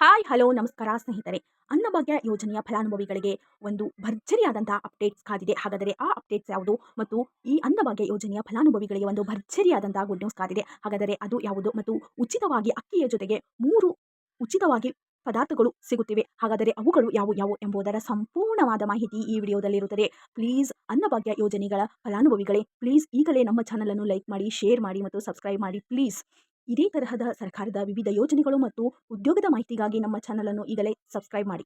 Hi, hello, ನಮಸ್ಕಾರ ಸ್ನೇಹಿತರೆ. ಅನ್ನಭಾಗ್ಯ ಯೋಜನೆಯ ಫಲಾನುಭವಿಗಳಿಗೆ ಒಂದು ಭರ್ಜರಿಯಾದಂತಹ ಅಪ್ಡೇಟ್ಸ್ ಕಾದಿದೆ ಹಾಗಾದರೆ ಆ ಅಪ್ಡೇಟ್ಸ್ ಯಾವುದು? ಮತ್ತು ಈ ಅನ್ನಭಾಗ್ಯ ಯೋಜನೆಯ ಫಲಾನುಭವಿಗಳಿಗೆ ಒಂದು ಭರ್ಜರಿಯಾದಂತಹ ಗುಡ್ ನ್ಯೂಸ್ ಕಾದಿದೆ ಹಾಗಾದರೆ ಅದು ಯಾವುದು? ಮತ್ತು ಉಚಿತವಾಗಿ ಅಕ್ಕಿಯ ಜೊತೆಗೆ ಮೂರು ಉಚಿತವಾಗಿ ಪದಾರ್ಥಗಳು ಸಿಗುತ್ತಿವೆ. ಹಾಗಾದರೆ ಅವುಗಳು ಯಾವುವು ಯಾವುವು ಎಂಬುದರ ಸಂಪೂರ್ಣವಾದ ಮಾಹಿತಿ ಈ ವಿಡಿಯೋದಲ್ಲಿರುತ್ತದೆ. ಪ್ಲೀಸ್, ಅನ್ನಭಾಗ್ಯ ಯೋಜನೆಗಳ ಫಲಾನುಭವಿಗಳೇ, ಪ್ಲೀಸ್ ಈಗಲೇ ನಮ್ಮ ಚಾನಲನ್ನು ಲೈಕ್ ಮಾಡಿ, ಶೇರ್ ಮಾಡಿ ಮತ್ತು ಸಬ್ಸ್ಕ್ರೈಬ್ ಮಾಡಿ ಪ್ಲೀಸ್. ಇದೇ ತರಹದ ಸರ್ಕಾರದ ವಿವಿಧ ಯೋಜನೆಗಳು ಮತ್ತು ಉದ್ಯೋಗದ ಮಾಹಿತಿಗಾಗಿ ನಮ್ಮ ಚಾನಲನ್ನು ಈಗಲೇ ಸಬ್ಸ್ಕ್ರೈಬ್ ಮಾಡಿ.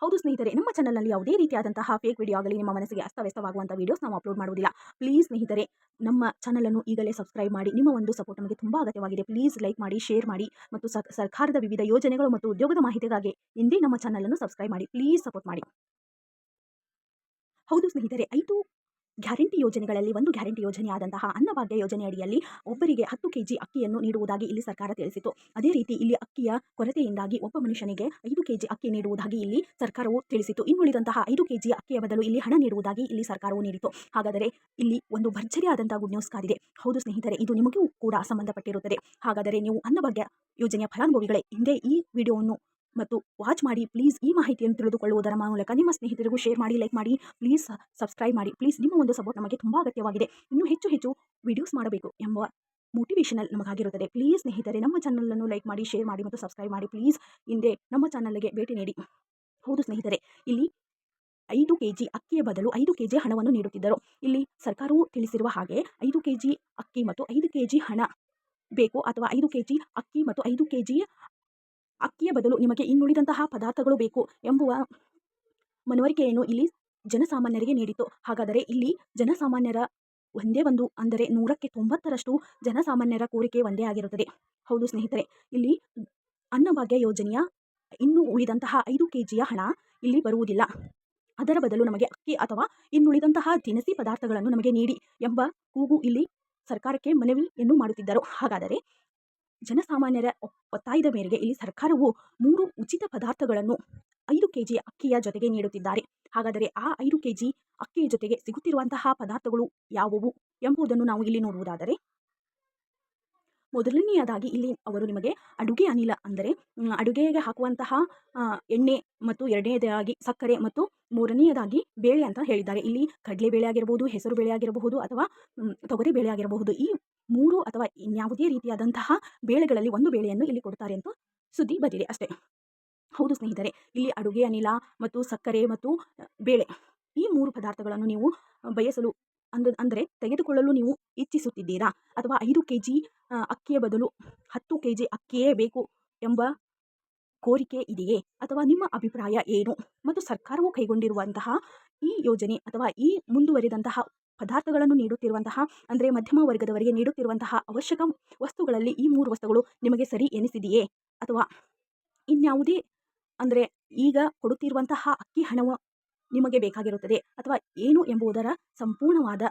ಹೌದು ಸ್ನೇಹಿತರೆ, ನಮ್ಮ ಚಾನಲ್ನಲ್ಲಿ ಯಾವುದೇ ರೀತಿಯಾದಂತಹ ಫೇಕ್ ವಿಡಿಯೋ ಆಗಲಿ, ನಿಮ್ಮ ಮನಸ್ಸಿಗೆ ಅಸ್ತವ್ಯಸ್ತವಾಗುವಂಥ ವೀಡಿಯೋಸ್ ನಾವು ಅಪ್ಲೋಡ್ ಮಾಡುವುದಿಲ್ಲ. ಪ್ಲೀಸ್ ಸ್ನೇಹಿತರೆ, ನಮ್ಮ ಚಾನಲನ್ನು ಈಗಲೇ ಸಬ್ಸ್ಕ್ರೈಬ್ ಮಾಡಿ. ನಿಮ್ಮ ಒಂದು ಸಪೋರ್ಟ್ ನಮಗೆ ತುಂಬ ಅಗತ್ಯವಾಗಿದೆ. ಪ್ಲೀಸ್ ಲೈಕ್ ಮಾಡಿ ಶೇರ್ ಮಾಡಿ ಮತ್ತು ಸರ್- ಸರ್ಕಾರದ ವಿವಿಧ ಯೋಜನೆಗಳು ಮತ್ತು ಉದ್ಯೋಗದ ಮಾಹಿತಿಗಾಗಿ ಇಂದೇ ನಮ್ಮ ಚಾನಲನ್ನು ಸಬ್ಸ್ಕ್ರೈಬ್ ಮಾಡಿ. ಪ್ಲೀಸ್ ಸಪೋರ್ಟ್ ಮಾಡಿ. ಹೌದು ಸ್ನೇಹಿತರೆ, ಐದು ಗ್ಯಾರಂಟಿ ಯೋಜನೆಗಳಲ್ಲಿ ಒಂದು ಗ್ಯಾರಂಟಿ ಯೋಜನೆಯಾದಂತಹ ಅನ್ನಭಾಗ್ಯ ಯೋಜನೆ ಅಡಿಯಲ್ಲಿ ಒಬ್ಬರಿಗೆ ಹತ್ತು ಕೆಜಿ ಅಕ್ಕಿಯನ್ನು ನೀಡುವುದಾಗಿ ಇಲ್ಲಿ ಸರ್ಕಾರ ತಿಳಿಸಿತು ಅದೇ ರೀತಿ ಇಲ್ಲಿ ಅಕ್ಕಿಯ ಕೊರತೆಯಿಂದಾಗಿ ಒಬ್ಬ ಮನುಷ್ಯನಿಗೆ ಐದು ಕೆಜಿ ಅಕ್ಕಿ ನೀಡುವುದಾಗಿ ಇಲ್ಲಿ ಸರ್ಕಾರವು ತಿಳಿಸಿತು ಇನ್ನುಳಿದಂತಹ ಐದು ಕೆಜಿ ಅಕ್ಕಿಯ ಬದಲು ಇಲ್ಲಿ ಹಣ ನೀಡುವುದಾಗಿ ಇಲ್ಲಿ ಸರ್ಕಾರವು ನೀಡಿತು ಹಾಗಾದರೆ ಇಲ್ಲಿ ಒಂದು ಭರ್ಜರಿಯಾದಂತಹ ಗುಡ್ ನ್ಯೂಸ್ ಕಾದಿದೆ. ಹೌದು ಸ್ನೇಹಿತರೆ, ಇದು ನಿಮಗೂ ಕೂಡ ಸಂಬಂಧಪಟ್ಟಿರುತ್ತದೆ. ಹಾಗಾದರೆ ನೀವು ಅನ್ನಭಾಗ್ಯ ಯೋಜನೆಯ ಫಲಾನುಭವಿಗಳೇ, ಹಿಂದೆ ಈ ವಿಡಿಯೋವನ್ನು ಮತ್ತು ವಾಚ್ ಮಾಡಿ ಪ್ಲೀಸ್ ಈ ಮಾಹಿತಿಯನ್ನು ತಿಳಿದುಕೊಳ್ಳುವುದರ ಮೂಲಕ ನಿಮ್ಮ ಸ್ನೇಹಿತರಿಗೂ ಶೇರ್ ಮಾಡಿ ಲೈಕ್ ಮಾಡಿ ಪ್ಲೀಸ್ ಸಬ್ಸ್ಕ್ರೈಬ್ ಮಾಡಿ ಪ್ಲೀಸ್ ನಿಮ್ಮ ಒಂದು ಸಪೋರ್ಟ್ ನಮಗೆ ತುಂಬ ಅಗತ್ಯವಾಗಿದೆ. ಇನ್ನೂ ಹೆಚ್ಚು ಹೆಚ್ಚು ವಿಡಿಯೋಸ್ ಮಾಡಬೇಕು ಎಂಬ ಮೋಟಿವೇಶನಲ್ ನಮಗಾಗಿರುತ್ತದೆ. ಪ್ಲೀಸ್ ಸ್ನೇಹಿತರೆ, ನಮ್ಮ ಚಾನಲನ್ನು ಲೈಕ್ ಮಾಡಿ ಶೇರ್ ಮಾಡಿ ಮತ್ತು ಸಬ್ಸ್ಕ್ರೈಬ್ ಮಾಡಿ ಪ್ಲೀಸ್ ಹಿಂದೆ ನಮ್ಮ ಚಾನಲ್ಗೆ ಭೇಟಿ ನೀಡಿ. ಹೌದು ಸ್ನೇಹಿತರೆ, ಇಲ್ಲಿ ಐದು ಕೆ ಜಿ ಅಕ್ಕಿಯ ಬದಲು ಐದು ಕೆ ಜಿ ಹಣವನ್ನು ನೀಡುತ್ತಿದ್ದರು. ಇಲ್ಲಿ ಸರ್ಕಾರವು ತಿಳಿಸಿರುವ ಹಾಗೆ ಐದು ಕೆ ಜಿ ಅಕ್ಕಿ ಮತ್ತು ಐದು ಕೆ ಜಿ ಹಣ ಬೇಕು ಅಥವಾ ಐದು ಕೆ ಜಿ ಅಕ್ಕಿ ಮತ್ತು ಐದು ಕೆ ಜಿ ಅಕ್ಕಿಯ ಬದಲು ನಿಮಗೆ ಇನ್ನುಳಿದಂತಹ ಪದಾರ್ಥಗಳು ಬೇಕು ಎಂಬುವ ಮನವರಿಕೆಯನ್ನು ಇಲ್ಲಿ ಜನಸಾಮಾನ್ಯರಿಗೆ ನೀಡಿತು. ಹಾಗಾದರೆ ಇಲ್ಲಿ ಜನಸಾಮಾನ್ಯರ ಒಂದೇ ಒಂದು ಅಂದರೆ ನೂರಕ್ಕೆ ತೊಂಬತ್ತರಷ್ಟು ಜನಸಾಮಾನ್ಯರ ಕೋರಿಕೆ ಒಂದೇ ಆಗಿರುತ್ತದೆ. ಹೌದು ಸ್ನೇಹಿತರೆ, ಇಲ್ಲಿ ಅನ್ನಭಾಗ್ಯ ಯೋಜನೆಯ ಇನ್ನು ಉಳಿದಂತಹ ಐದು ಕೆ ಜಿಯ ಹಣ ಇಲ್ಲಿ ಬರುವುದಿಲ್ಲ. ಅದರ ಬದಲು ನಮಗೆ ಅಕ್ಕಿ ಅಥವಾ ಇನ್ನುಳಿದಂತಹ ದಿನಸಿ ಪದಾರ್ಥಗಳನ್ನು ನಮಗೆ ನೀಡಿ ಎಂಬ ಕೂಗು ಇಲ್ಲಿ ಸರ್ಕಾರಕ್ಕೆ ಮನವಿಯನ್ನು ಮಾಡುತ್ತಿದ್ದರು ಹಾಗಾದರೆ ಜನಸಾಮಾನ್ಯರ ಒತ್ತಾಯದ ಮೇರೆಗೆ ಇಲ್ಲಿ ಸರ್ಕಾರವು ಮೂರು ಉಚಿತ ಪದಾರ್ಥಗಳನ್ನು ಐದು ಕೆ ಜಿ ಅಕ್ಕಿಯ ಜೊತೆಗೆ ನೀಡುತ್ತಿದ್ದಾರೆ. ಹಾಗಾದರೆ ಆ ಐದು ಕೆ ಜಿ ಅಕ್ಕಿಯ ಜೊತೆಗೆ ಸಿಗುತ್ತಿರುವಂತಹ ಪದಾರ್ಥಗಳು ಯಾವುವು ಎಂಬುದನ್ನು ನಾವು ಇಲ್ಲಿ ನೋಡುವುದಾದರೆ, ಮೊದಲನೆಯದಾಗಿ ಇಲ್ಲಿ ಅವರು ನಿಮಗೆ ಅಡುಗೆ ಅನಿಲ ಅಂದರೆ ಅಡುಗೆಗೆ ಹಾಕುವಂತಹ ಎಣ್ಣೆ ಮತ್ತು ಎರಡನೇದಾಗಿ ಸಕ್ಕರೆ ಮತ್ತು ಮೂರನೆಯದಾಗಿ ಬೇಳೆ ಅಂತ ಹೇಳಿದ್ದಾರೆ. ಇಲ್ಲಿ ಕಡಲೆ ಬೇಳೆ ಆಗಿರಬಹುದು ಹೆಸರು ಬೇಳೆ ಆಗಿರಬಹುದು ಅಥವಾ ತೊಗರಿ ಬೇಳೆ ಆಗಿರಬಹುದು. ಈ ಮೂರು ಅಥವಾ ಇನ್ಯಾವುದೇ ರೀತಿಯಾದಂತಹ ಬೇಳೆಗಳಲ್ಲಿ ಒಂದು ಬೇಳೆಯನ್ನು ಇಲ್ಲಿ ಕೊಡ್ತಾರೆ ಅಂತ ಸುದ್ದಿ ಬಂದಿದೆ ಅಷ್ಟೇ. ಹೌದು ಸ್ನೇಹಿತರೆ, ಇಲ್ಲಿ ಅಡುಗೆ, ಅನಿಲ ಮತ್ತು ಸಕ್ಕರೆ ಮತ್ತು ಬೇಳೆ ಈ ಮೂರು ಪದಾರ್ಥಗಳನ್ನು ನೀವು ಬಯಸಲು ಅಂದ, ಅಂದರೆ ತೆಗೆದುಕೊಳ್ಳಲು ನೀವು ಇಚ್ಛಿಸುತ್ತಿದ್ದೀರಾ? ಅಥವಾ ಐದು ಕೆ ಜಿ ಅಕ್ಕಿಯ ಬದಲು ಹತ್ತು ಕೆ ಜಿ ಅಕ್ಕಿಯೇ ಬೇಕು ಎಂಬ ಕೋರಿಕೆ ಇದೆಯೇ ಅಥವಾ ನಿಮ್ಮ ಅಭಿಪ್ರಾಯ ಏನು? ಮತ್ತು ಸರ್ಕಾರವು ಕೈಗೊಂಡಿರುವಂತಹ ಈ ಯೋಜನೆ ಅಥವಾ ಈ ಮುಂದುವರಿದಂತಹ ಪದಾರ್ಥಗಳನ್ನು ನೀಡುತ್ತಿರುವಂತಹ, ಅಂದರೆ ಮಧ್ಯಮ ವರ್ಗದವರಿಗೆ ನೀಡುತ್ತಿರುವಂತಹ ಅವಶ್ಯಕ ವಸ್ತುಗಳಲ್ಲಿ ಈ ಮೂರು ವಸ್ತುಗಳು ನಿಮಗೆ ಸರಿ ಎನಿಸಿದೆಯೇ? ಅಥವಾ ಇನ್ಯಾವುದೇ, ಅಂದರೆ ಈಗ ಕೊಡುತ್ತಿರುವಂತಹ ಅಕ್ಕಿ ಹಣವು ನಿಮಗೆ ಬೇಕಾಗಿರುತ್ತದೆ ಅಥವಾ ಏನು ಎಂಬುದರ ಸಂಪೂರ್ಣವಾದ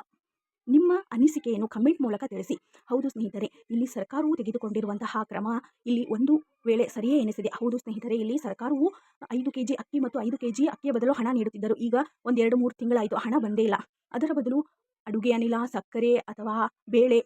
ನಿಮ್ಮ ಅನಿಸಿಕೆಯನ್ನು ಕಮೆಂಟ್ ಮೂಲಕ ತಿಳಿಸಿ. ಹೌದು ಸ್ನೇಹಿತರೆ, ಇಲ್ಲಿ ಸರ್ಕಾರವು ತೆಗೆದುಕೊಂಡಿರುವಂತಹ ಕ್ರಮ ಇಲ್ಲಿ ಒಂದು ವೇಳೆ ಸರಿಯೇ ಎನಿಸಿದೆ. ಹೌದು ಸ್ನೇಹಿತರೆ, ಇಲ್ಲಿ ಸರ್ಕಾರವು ಐದು ಕೆಜಿ ಅಕ್ಕಿ ಮತ್ತು ಐದು ಕೆಜಿ ಅಕ್ಕಿಯ ಬದಲು ಹಣ ನೀಡುತ್ತಿದ್ದರು. ಈಗ ಒಂದೆರಡು ಮೂರು ತಿಂಗಳಾಯಿತು, ಹಣ ಬಂದೇ ಇಲ್ಲ. ಅದರ ಬದಲು ಅಡುಗೆ ಅನಿಲ, ಸಕ್ಕರೆ ಅಥವಾ ಬೇಳೆ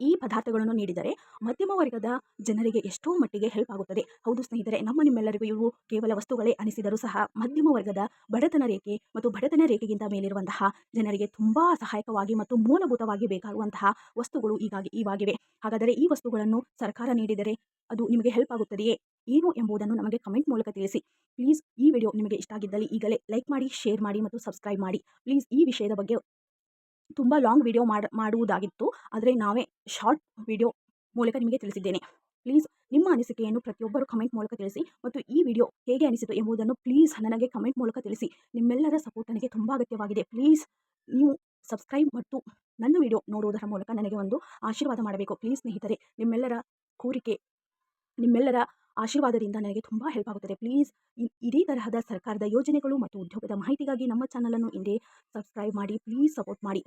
ಈ ಪದಾರ್ಥಗಳನ್ನು ನೀಡಿದರೆ ಮಧ್ಯಮ ವರ್ಗದ ಜನರಿಗೆ ಎಷ್ಟೋ ಮಟ್ಟಿಗೆ ಹೆಲ್ಪ್ ಆಗುತ್ತದೆ. ಹೌದು ಸ್ನೇಹಿತರೆ, ನಮ್ಮ ನಿಮ್ಮೆಲ್ಲರಿಗೂ ಇವು ಕೇವಲ ವಸ್ತುಗಳೇ ಅನಿಸಿದರೂ ಸಹ ಮಧ್ಯಮ ವರ್ಗದ ಬಡತನ ರೇಖೆ ಮತ್ತು ಬಡತನ ರೇಖೆಗಿಂತ ಮೇಲಿರುವಂತಹ ಜನರಿಗೆ ತುಂಬ ಸಹಾಯಕವಾಗಿ ಮತ್ತು ಮೂಲಭೂತವಾಗಿ ಬೇಕಾಗುವಂತಹ ವಸ್ತುಗಳು ಈಗಾಗಿ ಇವಾಗಿವೆ. ಹಾಗಾದರೆ ಈ ವಸ್ತುಗಳನ್ನು ಸರ್ಕಾರ ನೀಡಿದರೆ ಅದು ನಿಮಗೆ ಹೆಲ್ಪ್ ಆಗುತ್ತದೆಯೇ? ಏನು ಎಂಬುದನ್ನು ನಮಗೆ ಕಮೆಂಟ್ ಮೂಲಕ ತಿಳಿಸಿ. ಪ್ಲೀಸ್ ಈ ವಿಡಿಯೋ ನಿಮಗೆ ಇಷ್ಟ ಆಗಿದ್ದಲ್ಲಿ ಈಗಲೇ ಲೈಕ್ ಮಾಡಿ ಶೇರ್ ಮಾಡಿ ಮತ್ತು ಸಬ್ಸ್ಕ್ರೈಬ್ ಮಾಡಿ. ಪ್ಲೀಸ್ ಈ ವಿಷಯದ ಬಗ್ಗೆ ತುಂಬ ಲಾಂಗ್ ವಿಡಿಯೋ ಮಾಡ, ಮಾಡುವುದಾಗಿತ್ತು. ಆದರೆ ನಾವೇ ಶಾರ್ಟ್ ವಿಡಿಯೋ ಮೂಲಕ ನಿಮಗೆ ತಿಳಿಸಿದ್ದೇನೆ. ಪ್ಲೀಸ್ ನಿಮ್ಮ ಅನಿಸಿಕೆಯನ್ನು ಪ್ರತಿಯೊಬ್ಬರು ಕಮೆಂಟ್ ಮೂಲಕ ತಿಳಿಸಿ ಮತ್ತು ಈ ವಿಡಿಯೋ ಹೇಗೆ ಅನಿಸಿತು ಎಂಬುದನ್ನು ಪ್ಲೀಸ್ ನನಗೆ ಕಮೆಂಟ್ ಮೂಲಕ ತಿಳಿಸಿ. ನಿಮ್ಮೆಲ್ಲರ ಸಪೋರ್ಟ್ ನನಗೆ ತುಂಬ ಅಗತ್ಯವಾಗಿದೆ. ಪ್ಲೀಸ್ ನೀವು ಸಬ್ಸ್ಕ್ರೈಬ್ ಮತ್ತು ನನ್ನ ವಿಡಿಯೋ ನೋಡುವುದರ ಮೂಲಕ ನನಗೆ ಒಂದು ಆಶೀರ್ವಾದ ಮಾಡಬೇಕು. ಪ್ಲೀಸ್ ಸ್ನೇಹಿತರೆ, ನಿಮ್ಮೆಲ್ಲರ ಕೋರಿಕೆ, ನಿಮ್ಮೆಲ್ಲರ ಆಶೀರ್ವಾದದಿಂದ ನನಗೆ ತುಂಬ ಹೆಲ್ಪ್ ಆಗುತ್ತದೆ. ಪ್ಲೀಸ್ ಇದೇ ತರಹದ ಸರ್ಕಾರದ ಯೋಜನೆಗಳು ಮತ್ತು ಉದ್ಯೋಗದ ಮಾಹಿತಿಗಾಗಿ ನಮ್ಮ ಚಾನಲನ್ನು ಇಂದೇ ಸಬ್ಸ್ಕ್ರೈಬ್ ಮಾಡಿ. ಪ್ಲೀಸ್ ಸಪೋರ್ಟ್ ಮಾಡಿ.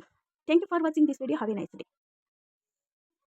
Thank you for watching this video. Have a nice day.